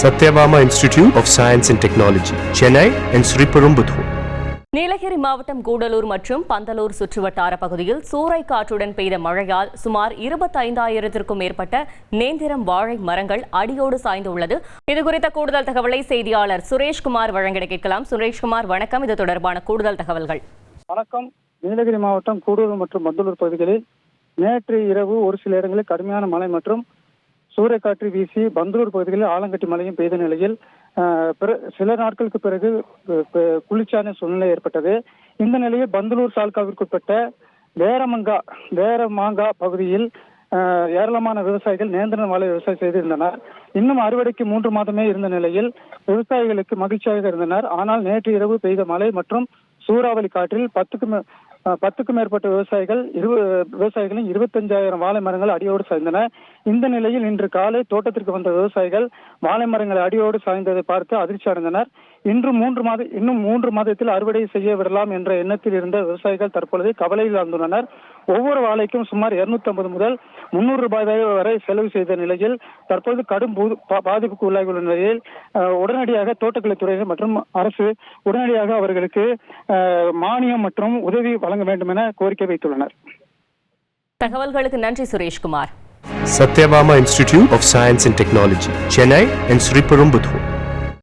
Satyabama Institute of Science and Technology, Chennai and Sriperumbudur. Nilgiri மாவட்டம் கூடலூர் மற்றும் பந்தலூர் சுற்றுவட்டார பகுதியில் சூறை காற்றுடன் பெய்த மழையால் சுமார் இருபத்தைந்தாயிரத்திற்கும் மேற்பட்ட நேந்திரம் வாழை மரங்கள் அடியோடு சாய்ந்துள்ளது இதுகுறித்த கூடுதல் தகவலை செய்தியாளர் சுரேஷ்குமார் வழங்கிட கேட்கலாம். சுரேஷ்குமார் வணக்கம். இது தொடர்பான கூடுதல் தகவல்கள். வணக்கம். நீலகிரி மாவட்டம் கூடூர் மற்றும் மந்தலூர் பகுதிகளில் நேற்று இரவு ஒரு சில இடங்களில் கடுமையான மழை மற்றும் சூறைக்காற்று வீசி பந்தலூர் பகுதிகளில் ஆலங்கட்டி மழையும் பெய்த நிலையில் சில நாட்களுக்கு பிறகு குளிர்ச்சியான சூழ்நிலை ஏற்பட்டது. இந்த நிலையில் பந்தலூர் தாலுகாவிற்குட்பட்ட வேரமங்கா வேரமாங்கா பகுதியில் ஏராளமான விவசாயிகள் நேந்திரன் வாழை விவசாயம் செய்திருந்தனர். இன்னும் அறுவடைக்கு மூன்று மாதமே இருந்த நிலையில் விவசாயிகளுக்கு மகிழ்ச்சியாக இருந்தனர். ஆனால் நேற்று இரவு பெய்த மழை மற்றும் சூறாவளி காற்றில் பத்துக்கும் பத்துக்கும் மேற்பட்ட விவசாயிகள் இரு விவசாயிகளின் இருபத்தஞ்சாயிரம் வாழை மரங்கள் அடியோடு சாய்ந்தன இந்த நிலையில் இன்று காலை தோட்டத்திற்கு வந்த விவசாயிகள் வாழை மரங்கள் அடியோடு சாய்ந்ததை பார்த்து அதிர்ச்சி அடைந்தனர். இன்று மூன்று மாத இன்னும் மூன்று மாதத்தில் அறுவடை செய்ய விடலாம் என்ற எண்ணத்தில் இருந்த விவசாயிகள் தற்பொழுது கவலையில் ஆழ்ந்துள்ளனர் ஒவ்வொரு வாழைக்கும் சுமார் 250 முதல் முன்னூறு ரூபாய் வரை செலவு செய்த நிலையில் தற்போது கடும் பாதிப்புக்கு உள்ளாகியுள்ள நிலையில் உடனடியாக தோட்டக்கலைத்துறை மற்றும் அரசு உடனடியாக அவர்களுக்கு மானியம் மற்றும் உதவி வழங்க வேண்டும் என கோரிக்கை வைத்துள்ளனர். தகவல்களுக்கு நன்றி Sureshkumar. Satyabama Institute of Science and Technology, Chennai and Sriperumbudur.